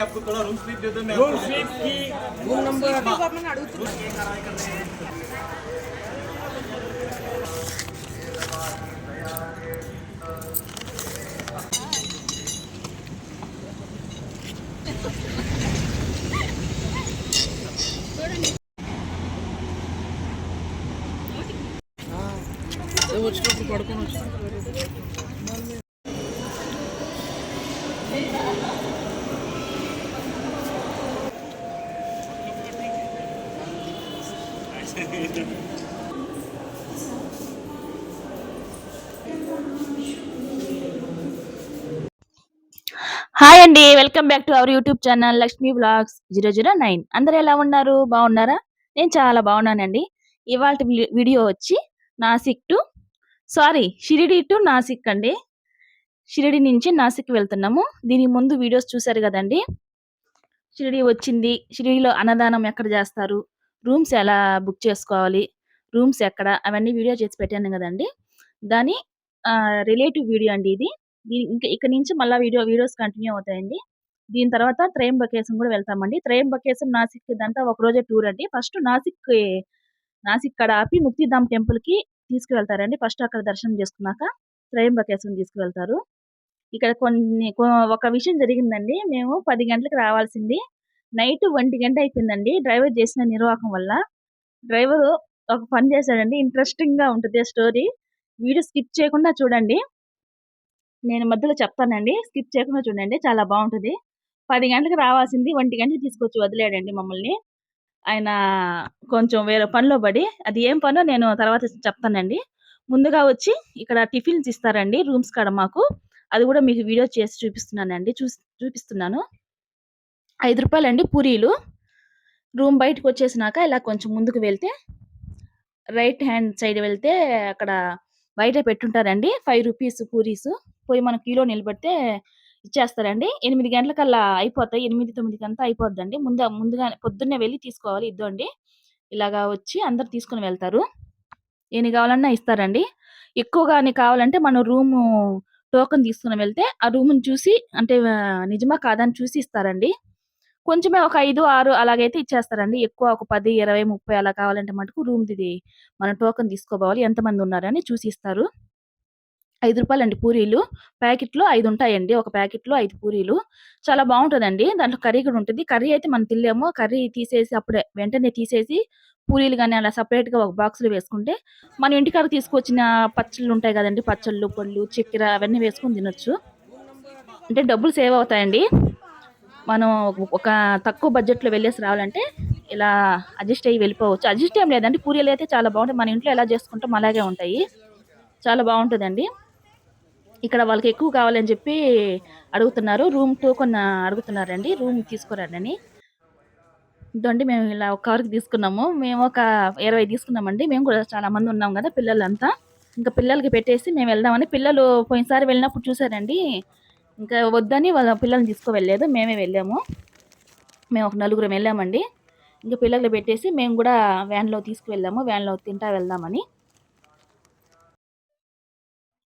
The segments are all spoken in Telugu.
आपको थोड़ा रूम स्लीप दे दो मैं रूम आपको- स्लीप की रूम नंबर వచ్చినప్పుడు పడుకొని వచ్చి హాయ్ అండి welcome back to our YouTube channel Lakshmi blogs zero zero nine అందరు ఎలా ఉన్నారు? బాగున్నారా? నేను చాలా బాగున్నానండి. ఇవాళ వీడియో వచ్చి Nashik to sorry Shirdi to Nashik అండి. షిరిడి నుంచి నాసిక్ వెళ్తున్నాము. దీని ముందు వీడియోస్ చూసారు కదండి. షిరిడి వచ్చింది. షిరిడిలో అన్నదానం ఎక్కడ చేస్తారు? రూమ్స్ ఎలా బుక్ చేసుకోవాలి? రూమ్స్ ఎక్కడ? అవన్నీ వీడియో చేసి పెట్టాను కదండి. దాని రిలేటివ్ వీడియో అండి ఇది. దీని ఇంకా ఇక్కడ నుంచి మళ్ళీ వీడియో వీడియోస్ కంటిన్యూ అవుతాయండి. దీని తర్వాత త్రయంబకేశం కూడా వెళ్తామండి. త్రయంబకేశం నాసిక్ ఇదంతా ఒక రోజే టూర్ అండి. ఫస్ట్ నాసిక్ నాసిక్ కడ ఆపి ముక్తిధామ్ టెంపుల్కి తీసుకువెళ్తారండి. ఫస్ట్ అక్కడ దర్శనం చేసుకున్నాక త్రయంబకేశం తీసుకువెళ్తారు. ఇక్కడ కొన్ని కొ- ఒక విషయం జరిగిందండి. మేము పది గంటలకు రావాల్సింది. నైట్ ఒంటి గంట అయిపోయిందండి. డ్రైవర్ చేసిన నిర్వాహకం వల్ల డ్రైవరు ఒక పని చేశాడండి. ఇంట్రెస్టింగ్గా ఉంటుంది స్టోరీ. వీడియో స్కిప్ చేయకుండా చూడండి. నేను మధ్యలో చెప్తానండి. స్కిప్ చేయకుండా చూడండి. చాలా బాగుంటుంది. పది గంటలకు రావాల్సింది. ఒంటి గంటకి తీసుకొచ్చి వదిలేడండి మమ్మల్ని. ఆయన కొంచెం వేరే పనిలో పడి అది ఏం పనో నేను తర్వాత చెప్తానండి. ముందుగా వచ్చి ఇక్కడ టిఫిన్స్ ఇస్తారండి. రూమ్స్ కాడ మాకు. అది కూడా మీకు వీడియో చేసి చూపిస్తున్నానండి. చూసి చూపిస్తున్నాను. ఐదు రూపాయలండి పూరీలు. రూమ్ బయటకు వచ్చేసినాక ఇలా కొంచెం ముందుకు వెళ్తే రైట్ హ్యాండ్ సైడ్ వెళ్తే అక్కడ బయట పెట్టుంటారండి. ఫైవ్ రూపీస్ పూరీస్ పోయి మనం కిలో నిలబడితే ఇచ్చేస్తారండి. ఎనిమిది గంటలకల్లా అయిపోతాయి. ఎనిమిది తొమ్మిది అంతా అయిపోద్దండి. ముందు ముందుగా పొద్దున్నే వెళ్ళి తీసుకోవాలి. ఇద్దండి. ఇలాగా వచ్చి అందరు తీసుకుని వెళ్తారు. ఎన్ని కావాలన్నా ఇస్తారండి. ఎక్కువగాని కావాలంటే మనం రూము టోకెన్ తీసుకుని వెళ్తే ఆ రూమ్ని చూసి అంటే నిజమా కాదని చూసి ఇస్తారండి. కొంచెమే ఒక ఐదు ఆరు అలాగైతే ఇచ్చేస్తారండి. ఎక్కువ ఒక పది ఇరవై ముప్పై అలా కావాలంటే మటుకు రూమ్ ఇది మన టోకెన్ తీసుకోవాలి ఎంతమంది ఉన్నారని చూసి ఇస్తారు ఐదు రూపాయలండి పూరీలు. ప్యాకెట్లో ఐదు ఉంటాయండి. ఒక ప్యాకెట్లో ఐదు పూరీలు. చాలా బాగుంటుందండి. దాంట్లో కర్రీ కూడా ఉంటుంది. కర్రీ అయితే మనం తినలేము. కర్రీ తీసేసి అప్పుడే వెంటనే తీసేసి పూరీలు కానీ అలా సపరేట్గా గా ఒక బాక్స్లో వేసుకుంటే మన ఇంటికాడ తీసుకొచ్చిన పచ్చళ్ళు ఉంటాయి కదండి. పచ్చళ్ళు పళ్ళు చక్కెర అవన్నీ వేసుకొని తినొచ్చు. అంటే డబ్బులు సేవ్ అవుతాయండి. మనం ఒక తక్కువ బడ్జెట్లో వెళ్ళేసి రావాలంటే ఇలా అడ్జస్ట్ అయ్యి వెళ్ళిపోవచ్చు. అడ్జస్ట్ ఏం లేదండి. పూరీలు అయితే చాలా బాగుంటాయి. మన ఇంట్లో ఎలా చేసుకుంటాం అలాగే ఉంటాయి. చాలా బాగుంటుందండి. ఇక్కడ వాళ్ళకి ఎక్కువ కావాలని చెప్పి అడుగుతున్నారు. రూమ్ టూ కొన్ని అడుగుతున్నారండి. రూమ్ తీసుకురండి ఇదండి మేము ఇలా ఒక కవర్కి తీసుకున్నాము. మేము ఒక ఇరవై తీసుకున్నామండి. మేము కూడా చాలా మంది ఉన్నాం కదా పిల్లలంతా. ఇంకా పిల్లలకి పెట్టేసి మేము వెళ్దామని. పిల్లలు పోయినసారి వెళ్ళినప్పుడు చూసారండి ఇంకా వద్దని వాళ్ళ పిల్లల్ని తీసుకువెళ్ళలేదు మేమే వెళ్ళాము. మేము ఒక నలుగురం వెళ్ళామండి. ఇంకా పిల్లలు పెట్టేసి మేము కూడా వ్యాన్లో తీసుకువెళ్ళాము వ్యాన్లో తింటా వెళ్దామని.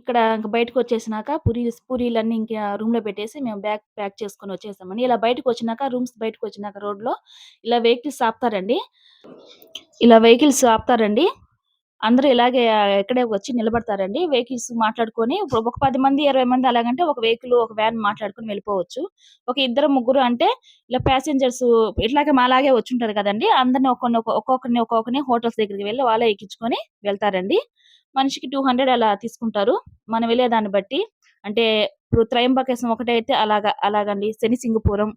ఇక్కడ ఇంకా బయటకు వచ్చేసినాక పూరీ పూరీలన్నీ ఇంకా రూమ్లో పెట్టేసి మేము బ్యాగ్ ప్యాక్ చేసుకొని వచ్చేసామని ఇలా బయటకు వచ్చినాక రూమ్స్ బయటకు వచ్చినాక రోడ్లో ఇలా వెహికల్స్ ఆపుతారండి. ఇలా వెహికల్స్ ఆపుతారండి. అందరూ ఇలాగే ఇక్కడే వచ్చి నిలబడతారండి. వెహికల్స్ మాట్లాడుకొని ఒక పది మంది ఇరవై మంది అలాగంటే ఒక వెహికల్ ఒక వ్యాన్ మాట్లాడుకొని వెళ్ళిపోవచ్చు. ఒక ఇద్దరు ముగ్గురు అంటే ఇలా ప్యాసింజర్స్ ఇట్లాగే మాలాగే వచ్చి ఉంటారు కదండి. అందరిని ఒక్కొక్కరిని ఒక్కొక్కరిని ఒక్కొక్కరిని హోటల్స్ దగ్గరికి వెళ్ళి వాళ్ళే ఎక్కించుకొని వెళ్తారండి. మనిషికి టూ హండ్రెడ్ అలా తీసుకుంటారు. మనం వెళ్ళే దాన్ని బట్టి అంటే ఇప్పుడు త్రయంబకేశం ఒకటే అయితే అలాగా అలాగండి. శనిసింగపురం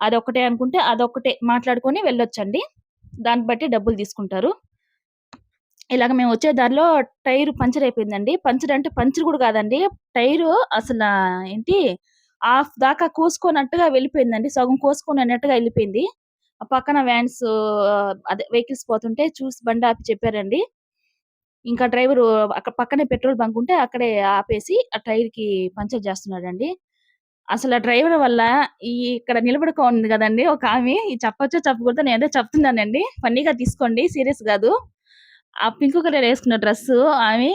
అదొకటే అనుకుంటే అదొకటే మాట్లాడుకొని వెళ్ళొచ్చండి. దాన్ని బట్టి డబ్బులు తీసుకుంటారు. ఇలాగ మేము వచ్చే దారిలో టైర్ పంచర్ అయిపోయిందండి. పంచర్ అంటే పంచర్ కూడా కాదండి. టైర్ అసలు ఏంటి హాఫ్ దాకా కోసుకున్నట్టుగా వెళ్ళిపోయిందండి. సగం కోసుకున్నట్టుగా వెళ్ళిపోయింది. ఆ పక్కన వ్యాన్స్ అదే వెహికల్స్ పోతుంటే చూసి బండి ఆపి చెప్పారండి. ఇంకా డ్రైవర్ అక్కడ పక్కనే పెట్రోల్ బంక్ ఉంటే అక్కడే ఆపేసి ఆ టైర్కి పంచర్ చేస్తున్నాడండి. అసలు ఆ డ్రైవర్ వల్ల ఈ ఇక్కడ నిలబడుకో ఉంది కదండి ఒక ఆమె. ఈ చెప్పొచ్చో చెప్పకూడదో నేను ఏదో చెప్తున్నానండి. ఫన్నీగా తీసుకోండి. సీరియస్ కాదు. ఆ పింక్ కలర్ వేసుకున్న డ్రెస్ ఆమె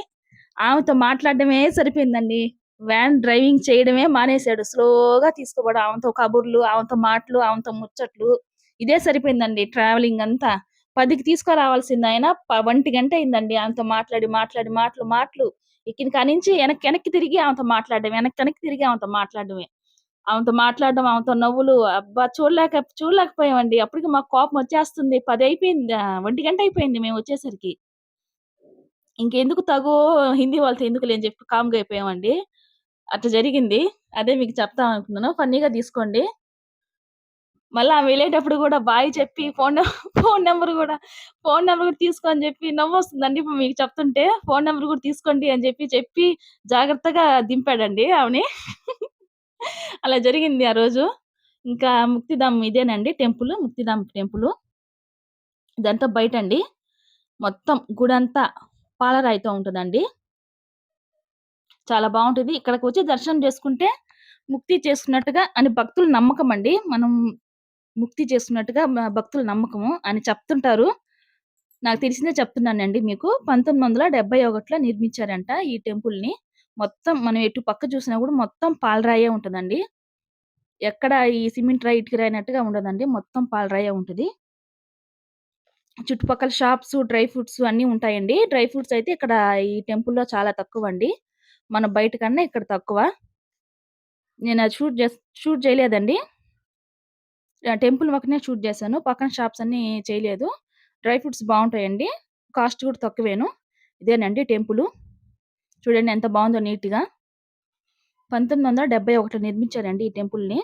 ఆమెతో మాట్లాడడమే సరిపోయిందండి వ్యాన్ డ్రైవింగ్ చేయడమే మానేశాడు. స్లోగా తీసుకోబడు ఆమెతో కబుర్లు, ఆమెతో మాటలు, ఆమెతో ముచ్చట్లు ఇదే సరిపోయిందండి ట్రావెలింగ్ అంతా. 10కి తీసుకురావాల్సింది ఆయన ప 1 గంట అయిందండి ఆమెతో మాట్లాడి, మాట్లాడి మాటలు, మాటలు. ఎక్కిన కానించి వెనక్కి, వెనక్కి తిరిగి ఆమెతో మాట్లాడడం. వెనక్కి, వెనక్కి తిరిగి ఆమెతో మాట్లాడడమే. ఆమెతో మాట్లాడడం, ఆమెతో నవ్వులు అబ్బా! చూడలేక చూడలేకపోయామండి. అప్పటికి మాకు కోపం వచ్చేస్తుంది. పది అయిపోయింది. ఒంటి గంట అయిపోయింది మేము వచ్చేసరికి. ఇంకెందుకు తగు హిందీ వాళ్ళతో ఎందుకులే అని చెప్పి కామ్‌గా అయిపోయామండి. అట్లా జరిగింది. అదే మీకు చెప్తాం అనుకున్నాను. ఫన్నీగా తీసుకోండి. మళ్ళీ ఆమె వెళ్ళేటప్పుడు కూడా బాయ్ చెప్పి ఫోన్ ఫోన్ నెంబర్ కూడా ఫోన్ నెంబర్ కూడా గూడా తీసుకో అని చెప్పి నవ్వొస్తుందండి ఇప్పుడు మీకు చెప్తుంటే. ఫోన్ నెంబర్ కూడా తీసుకోండి అని చెప్పి, చెప్పి జాగ్రత్తగా దింపాడండి ఆమెని. అలా జరిగింది ఆ రోజు. ఇంకా ముక్తిధామ్ ఇదేనండి టెంపుల్ ముక్తిధామ్ టెంపుల్ ఇదంతా బయటండి. మొత్తం గుడంతా పాలరాయితో ఉంటదండి. చాలా బాగుంటుంది ఇక్కడికి వచ్చి దర్శనం చేసుకుంటే ముక్తి చేసుకున్నట్టుగా అని భక్తుల నమ్మకమండి. మనం ముక్తి చేసుకున్నట్టుగా భక్తుల నమ్మకము అని చెప్తుంటారు. నాకు తెలిసిందే చెప్తున్నానండి మీకు. 1971లో నిర్మించారంట ఈ టెంపుల్‌ని. మొత్తం మనం ఎటు పక్క చూసినా కూడా మొత్తం పాలరాయే ఉంటుందండి ఎక్కడ ఈ సిమెంట్ రాయి, ఇటుక రాయినట్టుగా ఉండదండి. మొత్తం పాలరాయే ఉంటది. చుట్టుపక్కల షాప్స్ డ్రై ఫ్రూట్స్ అన్నీ ఉంటాయండి. డ్రై ఫ్రూట్స్ అయితే ఇక్కడ ఈ టెంపుల్‌లో చాలా తక్కువ అండి మన బయట కన్నా ఇక్కడ తక్కువ. నేనది షూట్ జేస్ షూట్ చేయలేదండి. ఆ టెంపుల్ పక్కనే షూట్ చేశాను. పక్కన షాప్స్ అన్నీ చేయలేదు. డ్రై ఫ్రూట్స్ బాగుంటాయండి కాస్ట్ కూడా తక్కువేను. ఇదేనండి టెంపులు. చూడండి ఎంత బాగుందో నీట్‌గా. 1971లో నిర్మించారండి ఈ టెంపుల్‌ని.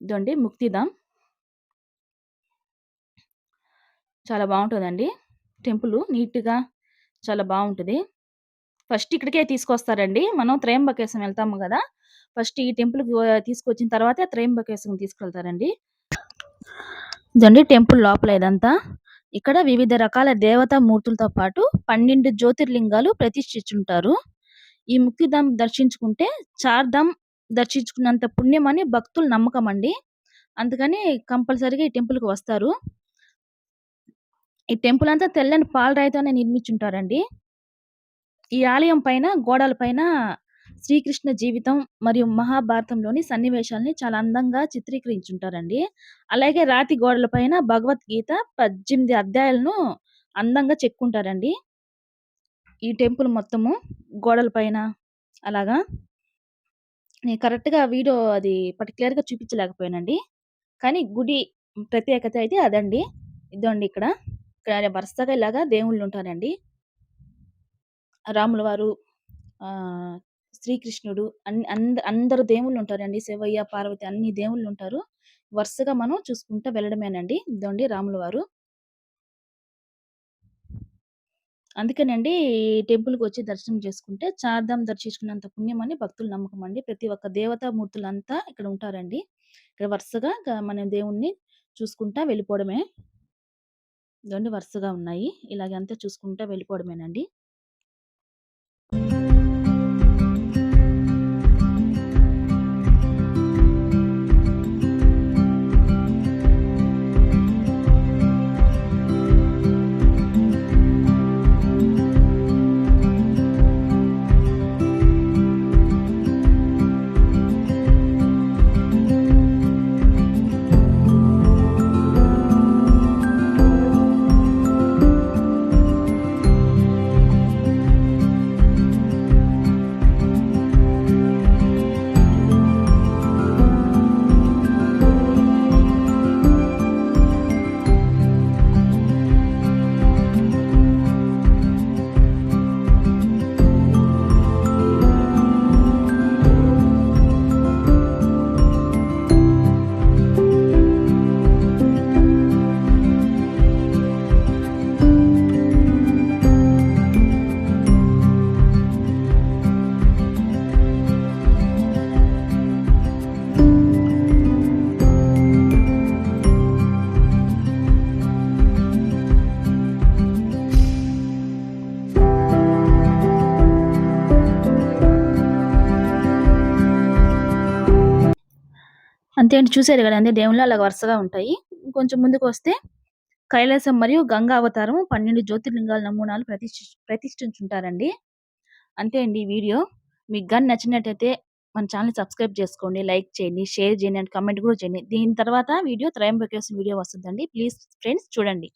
ఇదండి ముక్తిధామ్. చాలా బాగుంటుందండి టెంపుల్ నీట్‌గా చాలా బాగుంటుంది ఫస్ట్ ఇక్కడికే తీసుకొస్తారండి. మనం త్రయంబకేశం వెళ్తాము కదా ఫస్ట్ ఈ టెంపుల్‌కి తీసుకొచ్చిన తర్వాతే త్రయంబకేశం తీసుకెళ్తారండి. ఇదండి టెంపుల్ లోపల ఇదంతా. ఇక్కడ వివిధ రకాల దేవతా మూర్తులతో పాటు 12 జ్యోతిర్లింగాలు ప్రతిష్ఠించుంటారు. ఈ ముక్తిధామ్ దర్శించుకుంటే చార్ధామ్ దర్శించుకున్నంత పుణ్యం అని భక్తులు భక్తుల నమ్మకమండి. అందుకని కంపల్సరీగా ఈ టెంపుల్‌కి వస్తారు. ఈ టెంపుల్ అంతా తెల్లని పాలరాయితోనే నిర్మించుంటారండి. ఈ ఆలయం పైన గోడల పైన శ్రీకృష్ణ జీవితం మరియు మహాభారతంలోని సన్నివేశాల్ని చాలా అందంగా చిత్రీకరించుంటారండి. అలాగే రాతి గోడల పైన భగవద్గీత 18 అధ్యాయాలను అందంగా చెక్కుంటారండి. ఈ టెంపుల్ మొత్తము గోడల పైన అలాగా. నేను కరెక్ట్‌గా వీడియో అది పర్టిక్యులర్‌గా చూపించలేకపోయానండి. కానీ గుడి ప్రత్యేకత అయితే అదండి. ఇదండి ఇక్కడ. ఇక్కడ వరుసగా ఇలాగా దేవుళ్ళుంటారండి. రాముల వారు, శ్రీకృష్ణుడు అన్ అంద అందరు దేవుళ్ళుంటారండి. శివయ్య, పార్వతి అన్ని దేవుళ్ళు ఉంటారు వరుసగా మనం చూసుకుంటా వెళ్ళడమేనండి. ఇదండి రాముల వారు. అందుకేనండి ఈ టెంపుల్‌కొచ్చి దర్శనం చేసుకుంటే చార్ధాం దర్శించుకున్నంత పుణ్యమని భక్తుల నమ్మకమండి. ప్రతి ఒక్క దేవతా మూర్తులంతా ఇక్కడ ఉంటారండి. ఇక్కడ వరుసగా మనం మన చూసుకుంటా వెళ్ళిపోవడమే. ఇదండి వరుసగా ఉన్నాయి. ఇలాగ అంతా చూసుకుంటా వెళ్ళిపోవడమేనండి. ఏంటి అండి. చూసారు గదండీ దేవుళ్ళు అలాగ వరుసగా ఉంటాయి. కొంచెం ముందుకు వస్తే కైలాసం మరియు గంగా అవతారం 12 జ్యోతిర్లింగాల నమూనాలు ప్రతిష్ఠి ప్రతిష్ఠించుంటారండి. అంతే అండి ఈ వీడియో. మీకు గన్ నచ్చినట్టయితే మన ఛానల్ సబ్స్క్రైబ్ చేసుకోండి లైక్ చేయండి షేర్ చేయండి అండ్ కమెంట్ కూడా చేయండి దీని తర్వాత వీడియో త్రయంబకేశ్వర వీడియో వస్తుందండి ప్లీజ్ ఫ్రెండ్స్ చూడండి